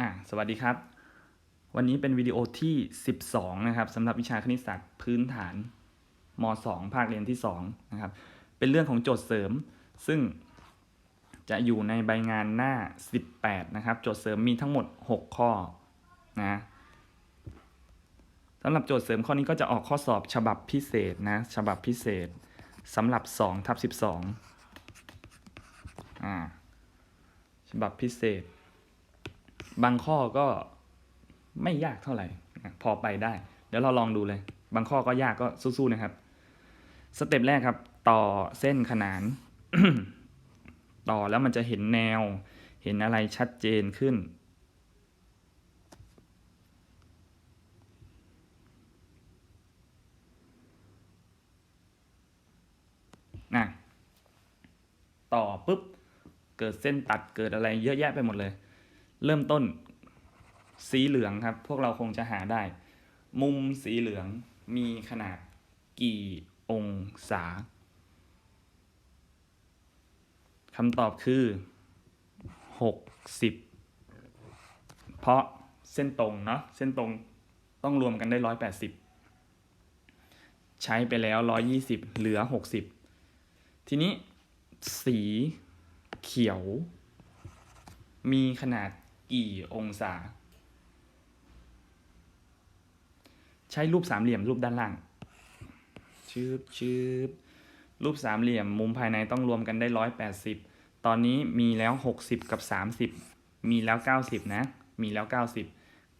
อ่าสวัสดีครับ วันนี้เป็นวิดีโอที่ 12 นะครับสำหรับวิชาคณิตศาสตร์พื้นฐานม 2 ภาคเรียนที่2นะครับ เป็นเรื่องของโจทย์เสริม ซึ่งจะอยู่ในใบงานหน้า 18 นะครับ โจทย์เสริมมีทั้งหมด 6 ข้อนะสำหรับโจทย์เสริมข้อนี้ก็จะออกข้อสอบฉบับพิเศษนะ ฉบับพิเศษสำหรับ2ทับ12อ่าฉบับพิเศษ บางข้อก็ไม่ยากเท่าไหร่ พอไปได้ เดี๋ยวเราลองดูเลย บางข้อก็ยากก็สู้ๆนะครับ สเต็ปแรกครับ ต่อเส้นขนาน ต่อแล้วมันจะเห็นแนว เห็นอะไรชัดเจนขึ้น นะ ต่อปุ๊บ เกิดเส้นตัดเกิดอะไรเยอะแยะไปหมดเลย เริ่มต้นสีเหลืองครับ พวกเราคงจะหาได้ มุมสีเหลืองมีขนาดกี่องศาคำตอบคือ 60 เพราะเส้นตรงเนาะเส้นตรงต้องรวมกันได้ 180 ใช้ไปแล้ว 120 เหลือ 60 ทีนี้สีเขียว มีขนาด กี่องศา ใช้รูปสามเหลี่ยมรูปด้านล่างชืบชืบรูปสามเหลี่ยมมุมภายในต้องรวมกันได้ร้อยแปดสิบตอนนี้มีแล้วหกสิบกับสามสิบมีแล้วเก้าสิบนะ มีแล้วเก้าสิบ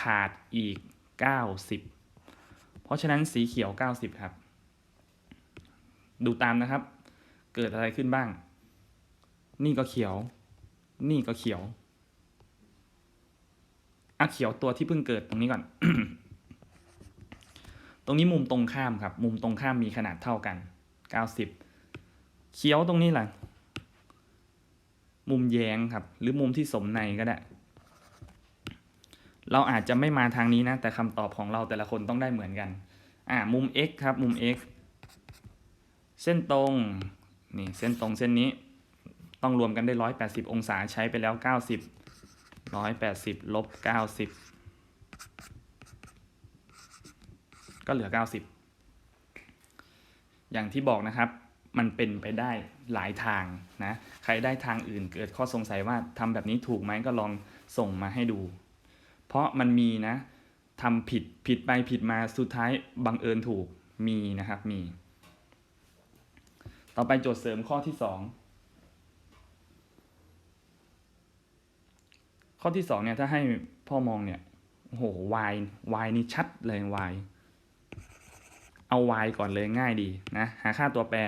ขาดอีกเก้าสิบเพราะฉะนั้นสีเขียวเก้าสิบครับ ดูตามนะครับ เกิดอะไรขึ้นบ้าง นี่ก็เขียว นี่ก็เขียว อะเขียวตัวที่เพิ่งเกิดตรงนี้ก่อน ตรงนี้มุมตรงข้ามครับ มุมตรงข้ามมีขนาดเท่ากัน 90 เขียวตรงนี้แหละมุมแย้งครับ หรือมุมที่สมในก็ได้ เราอาจจะไม่มาทางนี้นะ แต่คำตอบของเราแต่ละคนต้องได้เหมือนกัน อ่ามุม x ครับ มุม x เส้นตรง นี่ เส้นตรงเส้นนี้ ต้องรวมกันได้ 180 องศาใช้ไปแล้ว 90 ร้อยแปดสิบลบเก้าสิบก็เหลือเก้าสิบอย่างที่บอกนะครับมันเป็นไปได้หลายทางนะ ใครได้ทางอื่นเกิดข้อสงสัยว่าทำแบบนี้ถูกไหมก็ลองส่งมาให้ดู เพราะมันมีนะทำผิดผิดไปผิดมาสุดท้ายบังเอิญถูกมีนะครับมี ต่อไปโจทย์เสริมข้อที่ 2 ข้อที่สองเนี่ยถ้าให้พ่อมองเนี่ยโอ้โห y y นี่ชัดเลย y เอา y ก่อนเลยง่ายดีนะหาค่าตัวแปร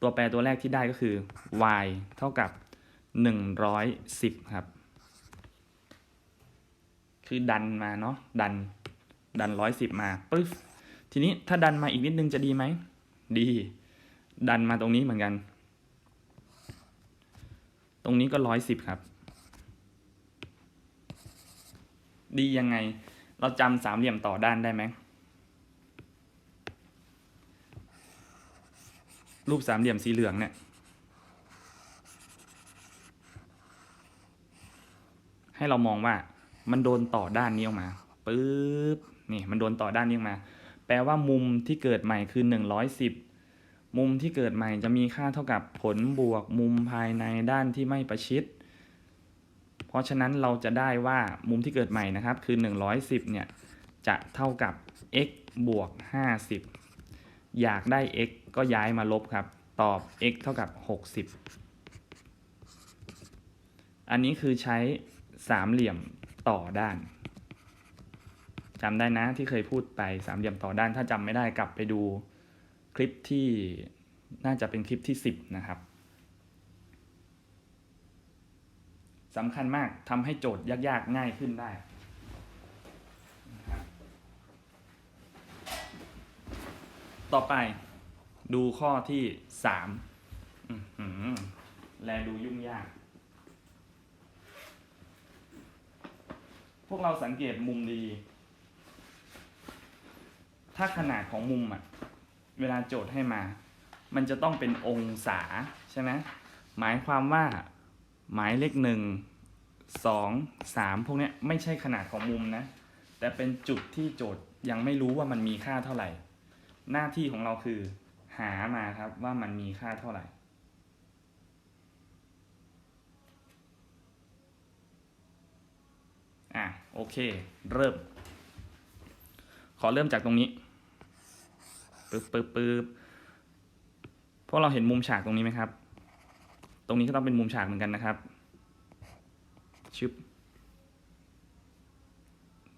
ตัวแปรตัวแรกที่ได้ก็คือ y เท่ากับ 110 ครับ คือดันมาเนาะดันดัน 110 มาปึ๊บทีนี้ถ้าดันมาอีกนิดนึงจะดีไหม ดี ดันมาตรงนี้เหมือนกัน ตรงนี้ก็ 110 ครับ ดียังไง เราจำสามเหลี่ยมต่อด้านได้ไหมรูปสามเหลี่ยมสีเหลืองเนี่ย ให้เรามองว่ามันโดนต่อด้านนี้ออกมาปึ๊บนี่มันโดนต่อด้านนี้ออกมา แปลว่ามุมที่เกิดใหม่คือ 110 มุมที่เกิดใหม่จะมีค่าเท่ากับผลบวกมุมภายในด้านที่ไม่ประชิด เพราะฉะนั้นเราจะได้ว่ามุมที่เกิดใหม่นะครับคือ 110 เนี่ย จะเท่ากับ x บวก 50 อยากได้ x ก็ย้ายมาลบครับ ตอบ x เท่ากับ 60 อันนี้คือใช้สามเหลี่ยมต่อด้านจำได้นะที่เคยพูดไปสามเหลี่ยมต่อด้าน ถ้าจำไม่ได้กลับไปดูคลิปที่น่าจะเป็นคลิปที่ 10 นะครับ สำคัญมากทำให้โจทย์ยากๆง่ายขึ้นได้ต่อไปดูข้อที่สามแลดูยุ่งยาก พวกเราสังเกตมุมดี ถ้าขนาดของมุมอะเวลาโจทย์ให้มา มันจะต้องเป็นองศาใช่ไหมหมายความว่า หมายเลขหนึ่งสองสามพวกนี้ไม่ใช่ขนาดของมุมนะ แต่เป็นจุดที่โจทย์ยังไม่รู้ว่ามันมีค่าเท่าไหร่ หน้าที่ของเราคือ หามาครับว่ามันมีค่าเท่าไหร่อะโอเค เริ่ม ขอเริ่มจากตรงนี้ปึ๊บปึ๊บปึ๊บพวกเราเห็นมุมฉากตรงนี้ไหมครับ ตรงนี้ก็ต้องเป็นมุมฉากเหมือนกันนะครับชึบ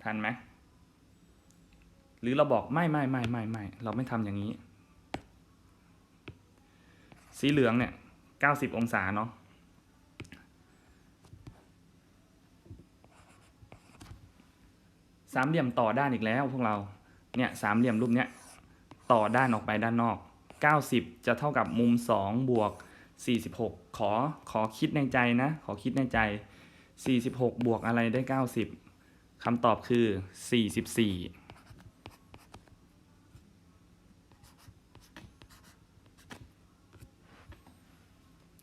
ทันไหมหรือเราบอกไม่ไม่ไม่ไม่ไม่เราไม่ทำอย่างนี้ สีเหลืองเนี่ย 90 องศาเนาะสามเหลี่ยมต่อด้านอีกแล้วพวกเรา เนี่ยสามเหลี่ยมรูปเนี้ยต่อด้านออกไปด้านนอก 90 จะเท่ากับมุม 2 บวก 46 ขอขอคิดในใจนะ ขอคิดในใจ 46 บวกอะไรได้ 90 คำตอบคือ 44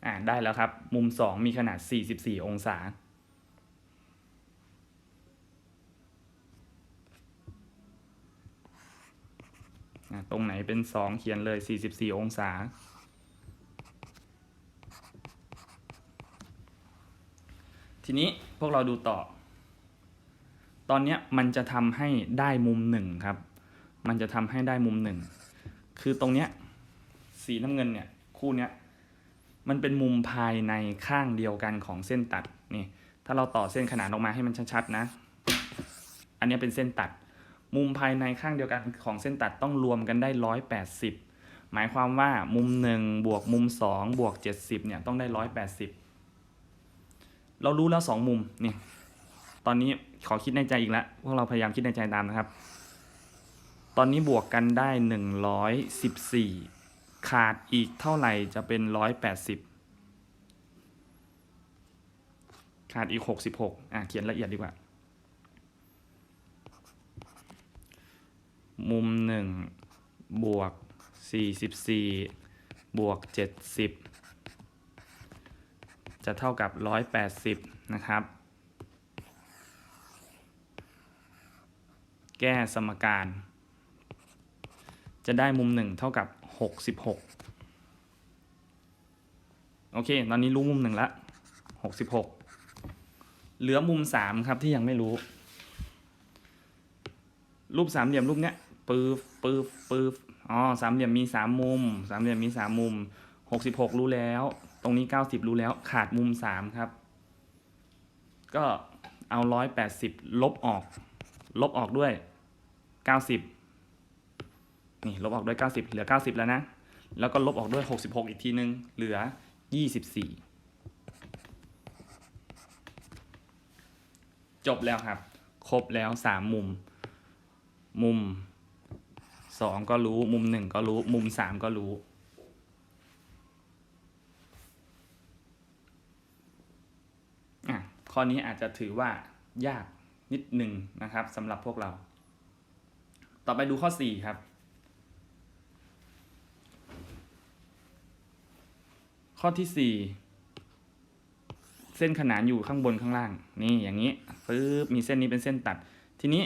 อ่าได้แล้วครับ มุม 2 มีขนาด 44 องศาอะตรงไหนเป็น 2 เขียนเลย 44 องศา ทีนี้พวกเราดูต่อ ตอนนี้มันจะทำให้ได้มุมหนึ่งครับ มันจะทำให้ได้มุมหนึ่ง คือตรงเนี้ยสีน้ำเงินเนี่ยคู่เนี้ยมันเป็นมุมภายในข้างเดียวกันของเส้นตัดนี่ ถ้าเราต่อเส้นขนานออกมาให้มันชัดๆนะ อันนี้เป็นเส้นตัด มุมภายในข้างเดียวกันของเส้นตัดต้องรวมกันได้ร้อยแปดสิบหมายความว่ามุมหนึ่งบวกมุมสองบวกเจ็ดสิบเนี่ยต้องได้ร้อยแปดสิบ เรารู้แล้วสองมุมนี่ตอนนี้ขอคิดในใจอีกแล้วพวกเราพยายามคิดในใจตามนะครับ ตอนนี้บวกกันได้หนึ่งร้อยสิบสี่ขาดอีกเท่าไหร่จะเป็นร้อยแปดสิบขาดอีกหกสิบหกอะเขียนละเอียดดีกว่า มุมหนึ่งบวกสี่สิบสี่บวกเจ็ดสิบ จะเท่ากับร้อยแปดสิบนะครับ แก้สมการ จะได้มุมหนึ่งเท่ากับหกสิบหกโอเค ตอนนี้รู้มุมหนึ่งละหกสิบหกเหลือมุมสามครับที่ยังไม่รู้ รูปสามเหลี่ยมรูปเนี้ยปื๊บปื๊บปื๊บอ๋อสามเหลี่ยมมีสามมุม สามเหลี่ยมมีสามมุมหกสิบหกรู้แล้ว รงนี้เก้าสิบรู้แล้วขาดมุมสามครับ ก็เอาร้อยแปดสิบลบออก ลบออกด้วยเก้าสิบนี่ลบออกด้วยเก้าสิบเหลือเก้าสิบแล้วนะ แล้วก็ลบออกด้วยหกสิบหกอีกทีนึง เหลือยี่สิบสี่จบแล้วครับ ครบแล้วสามมุม มุมสองก็รู้ มุมหนึ่งก็รู้ มุมสามก็รู้ อะ ข้อนี้อาจจะถือว่ายากนิดหนึ่งนะครับสำหรับพวกเรา ต่อไปดูข้อ 4 ครับข้อที่ 4 เส้นขนานอยู่ข้างบนข้างล่าง นี่อย่างนี้ปึ๊บมีเส้นนี้เป็นเส้นตัด ทีนี้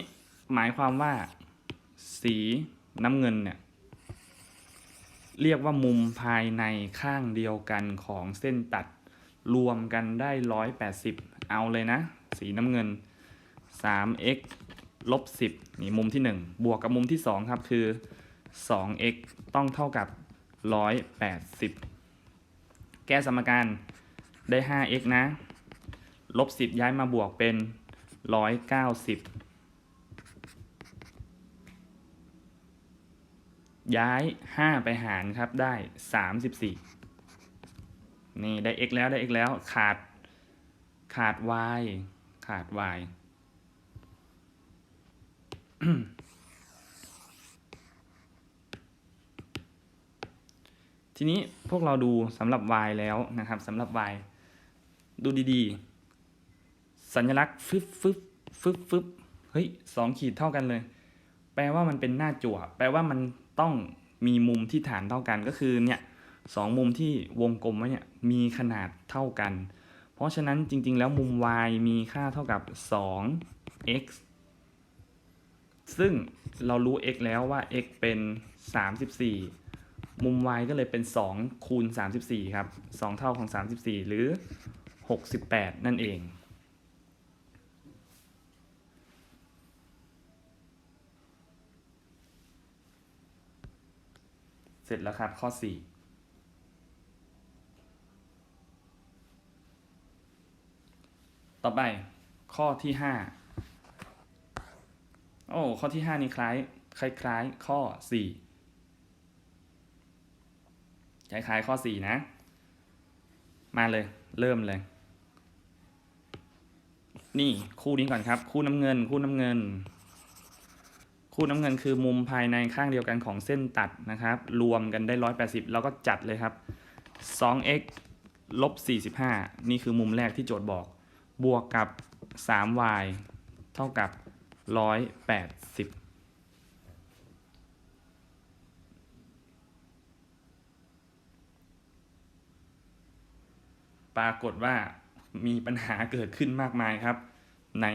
หมายความว่าสีน้ำเงินเนี่ยเรียกว่ามุมภายในข้างเดียวกันของเส้นตัด รวมกันได้ร้อยแปดสิบเอาเลยนะ สีน้ำเงิน 3x ลบ 10 นี่มุมที่ 1 บวกกับมุมที่ 2 ครับคือ 2x ต้องเท่ากับ 180 แก้สมการได้ 5x นะ ลบ 10 ย้ายมาบวกเป็น 190 ย้าย 5 ไปหารครับได้ 34 นี่ได้ x แล้วได้ x แล้วขาดขาด y ขาด y ทีนี้พวกเราดูสำหรับ y แล้วนะครับสำหรับ y ดูดีๆ สัญลักษณ์ฟึบฟึบฟึบฟึบเฮ้ยสองขีดเท่ากันเลย แปลว่ามันเป็นหน้าจั่ว แปลว่ามันต้องมีมุมที่ฐานเท่ากันก็คือเนี่ย สองมุมที่วงกลมไว้เนี่ยมีขนาดเท่ากัน เพราะฉะนั้นจริงๆ แล้วมุม y มีค่าเท่ากับ 2x ซึ่งเรารู้ x แล้วว่า x เป็น 34 มุม y ก็เลยเป็น 2 คูณ 34 ครับ 2 เท่าของ 34 หรือ 68 นั่นเองเสร็จแล้วครับ ข้อ 4 ต่อไปข้อที่5โอ้ข้อที่5นี่คล้ายคล้ายๆข้อ4คล้ายๆข้อ4นะ มาเลยเริ่มเลย นี่คู่นี้ก่อนครับ คู่น้ำเงิน คู่น้ำเงิน คู่น้ำเงินคือมุมภายในข้างเดียวกันของเส้นตัดนะครับ รวมกันได้180แล้วก็จัดเลยครับ 2x ลบ45 นี่คือมุมแรกที่โจทย์บอก บวกกับ 3y เท่ากับ 180ปรากฏว่ามีปัญหาเกิดขึ้นมากมายครับ ไหน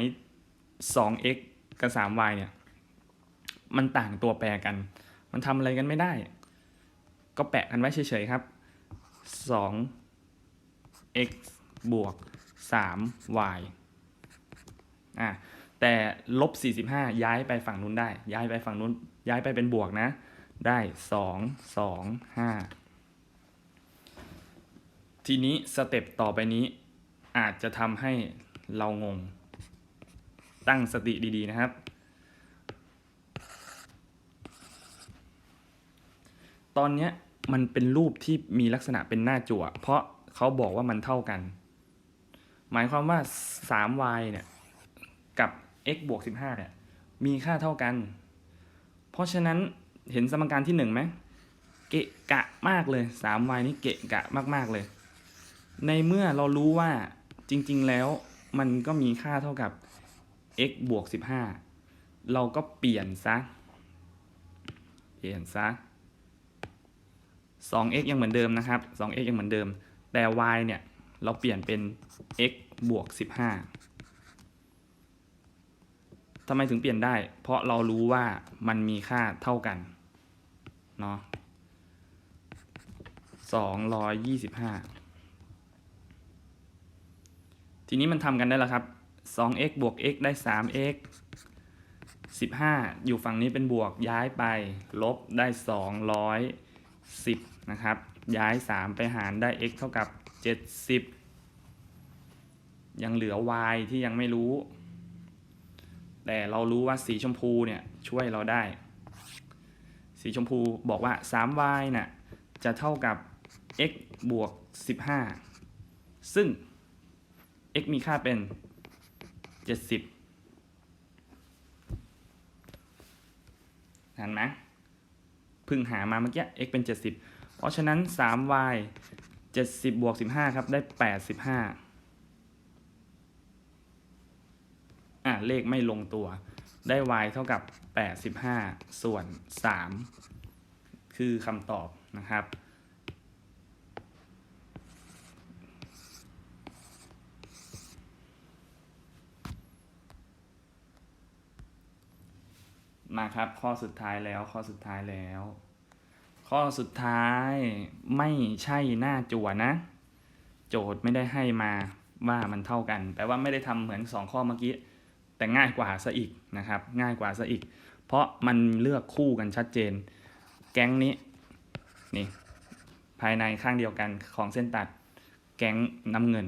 2x กับ 3y เนี่ย มันต่างตัวแปรกัน มันทำอะไรกันไม่ได้ ก็แปะกันไว้เฉยๆครับ 2x บวก 3y อะแต่ลบ 45 ย้ายไปฝั่งนู้นได้ ย้ายไปฝั่งนู้น ย้ายไปเป็นบวกนะ ได้ 2 2 5 ทีนี้สเต็ปต่อไปนี้อาจจะทำให้เรางง ตั้งสติดีๆนะครับ ตอนเนี้ยมันเป็นรูปที่มีลักษณะเป็นหน้าจั่ว เพราะเขาบอกว่ามันเท่ากัน หมายความว่า 3y เนี่ยกับ x บวก 15เนี่ยมีค่าเท่ากัน เพราะฉะนั้นเห็นสมการที่1ไหมเกะกะมากเลย 3y นี่เกะกะมากๆเลย ในเมื่อเรารู้ว่าจริงๆแล้วมันก็มีค่าเท่ากับ x บวก 15 เราก็เปลี่ยนซะ เปลี่ยนซะ 2x ยังเหมือนเดิมนะครับ 2x ยังเหมือนเดิม แต่ y เนี่ย เราเปลี่ยนเป็น x บวก 15ทำไมถึงเปลี่ยนได้ เพราะเรารู้ว่ามันมีค่าเท่ากันเนาะ225 ทีนี้มันทำกันได้แล้วครับ 2x บวก x ได้ 3x 15 อยู่ฝั่งนี้เป็นบวกย้ายไป ลบได้ 210 นะครับ ย้าย 3 ไปหารได้ x เท่ากับ 70ยังเหลือ y ที่ยังไม่รู้ แต่เรารู้ว่าสีชมพูเนี่ยช่วยเราได้ สีชมพูบอกว่า 3y น่ะจะเท่ากับ x บวก 15 ซึ่ง x มีค่าเป็น 70เห็นไหมพึ่งหามาเมื่อกี้ x เป็น 70 เพราะฉะนั้น 3y 70บบวก15ครับได้85อะเลขไม่ลงตัว ได้ y เท่ากับ85ส่วน3คือคำตอบนะครับ มาครับข้อสุดท้ายแล้วข้อสุดท้ายแล้ว ข้อสุดท้ายไม่ใช่หน้าจั่วนะ โจทย์ไม่ได้ให้มาว่ามันเท่ากันแปลว่าไม่ได้ทำเหมือน 2 ข้อเมื่อกี้ แต่ง่ายกว่าซะอีกนะครับ ง่ายกว่าซะอีก เพราะมันเลือกคู่กันชัดเจน แก๊งนี้นี่ภายในข้างเดียวกันของเส้นตัด แก๊งน้ำเงิน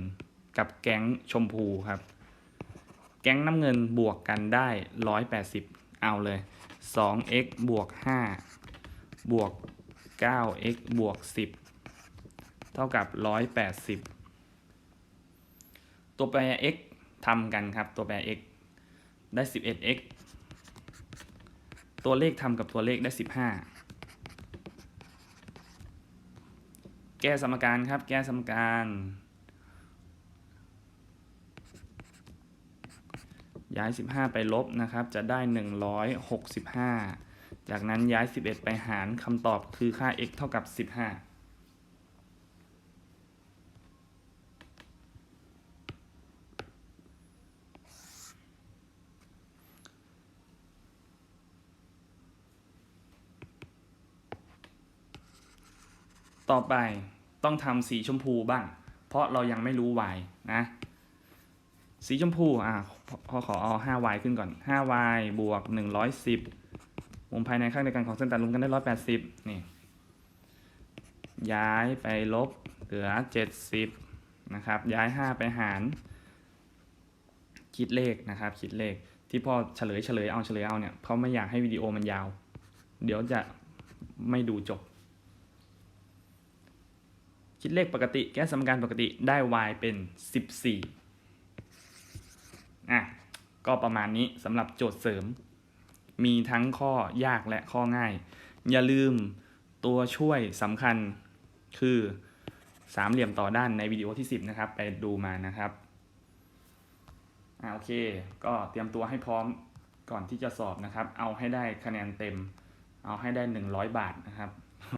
กับแก๊งชมพูครับ แก๊งน้ำเงินบวกกันได้ 180 เอาเลย 2x บวก 5 บวก 9x บวก 10 เท่ากับ 180 ตัวแปร x ทำกันครับ ตัวแปร x ได้ 11x ตัวเลขทำกับตัวเลขได้ 15 แก้สมการครับ แก้สมการ ย้าย 15 ไปลบนะครับ จะได้ 165 จากนั้นย้าย 11 ไปหารคำตอบคือค่า x เท่ากับ 15ต่อไปต้องทำสีชมพูบ้าง เพราะเรายังไม่รู้ y นะ สีชมพูอะพอขอเอา 5y ขึ้นก่อน 5y บวก 110 มุมภายในข้างเดียวกันของเส้นตัดรวมกันได้180นี่ ย้ายไปลบเหลือ70นะครับ ย้าย5ไปหาร คิดเลขนะครับ คิดเลข ที่พ่อเฉลยเฉลยเอาเฉลยเอาเนี่ยเพราะไม่อยากให้วิดีโอมันยาว เดี๋ยวจะไม่ดูจบ คิดเลขปกติ แก้สมการปกติได้ y เป็น 14อะก็ประมาณนี้สำหรับโจทย์เสริม มีทั้งข้อยากและข้อง่าย อย่าลืมตัวช่วยสำคัญคือสามเหลี่ยมต่อด้านในวิดีโอที่ 10 นะครับ ไปดูมานะครับอ่าโอเค ก็เตรียมตัวให้พร้อมก่อนที่จะสอบนะครับ เอาให้ได้คะแนนเต็ม เอาให้ได้ 100 บาทนะครับ